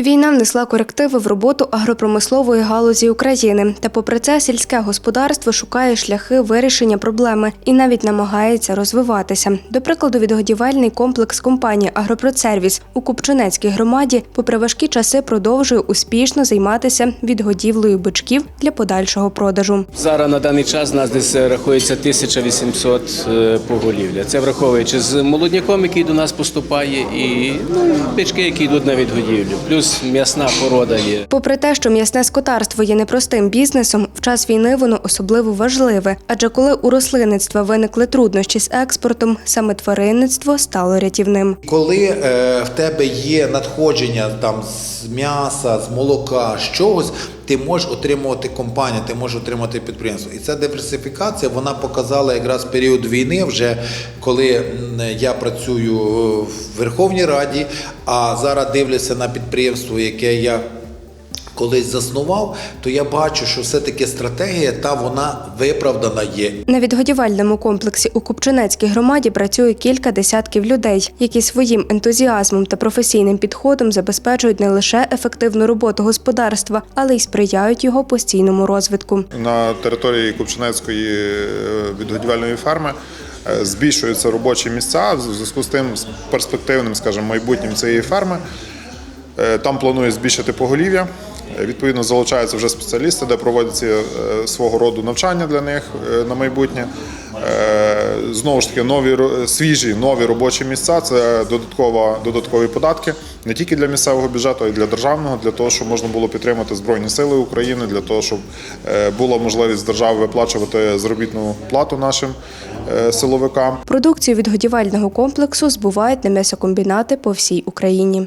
Війна внесла корективи в роботу агропромислової галузі України. Та попри це, сільське господарство шукає шляхи вирішення проблеми і навіть намагається розвиватися. До прикладу, відгодівельний комплекс компанії Агропродсервіс у Купчинецькій громаді, попри важкі часи, продовжує успішно займатися відгодівлею бичків для подальшого продажу. Зараз на даний час нас десь е, рахується 1800 е, поголів'я. Це враховуючи з молодняком, який до нас поступає, і ну, бички, які йдуть на відгодівлю. Плюс м'ясна порода є. Попри те, що м'ясне скотарство є непростим бізнесом, в час війни воно особливо важливе. Адже коли у рослинництва виникли труднощі з експортом, саме тваринництво стало рятівним. Коли е, в тебе є надходження там з м'яса, з молока, з чогось, ти можеш отримувати компанію, ти можеш отримати підприємство. І ця диверсифікація вона показала якраз період війни, вже коли я працюю в Верховній Раді, а зараз дивлюся на підприємство, яке я колись заснував, то я бачу, що все-таки стратегія та вона виправдана є. На відгодівельному комплексі у Купчинецькій громаді працює кілька десятків людей, які своїм ентузіазмом та професійним підходом забезпечують не лише ефективну роботу господарства, але й сприяють його постійному розвитку. На території Купчинецької е, відгодівельної ферми е, збільшуються робочі місця в зв'язку з тим з перспективним, скажімо, майбутнім цієї ферми. Е, Там планують збільшити поголів'я. Е, Відповідно, залучаються вже спеціалісти, де проводяться е, свого роду навчання для них на майбутнє. Знову ж таки, нові свіжі нові робочі місця це додаткова, додаткові податки не тільки для місцевого бюджету, а й для державного, для того, щоб можна було підтримати Збройні Сили України, для того, щоб була можливість держави виплачувати заробітну плату нашим силовикам. Продукцію відгодівельного комплексу збувають на м'ясокомбінати по всій Україні.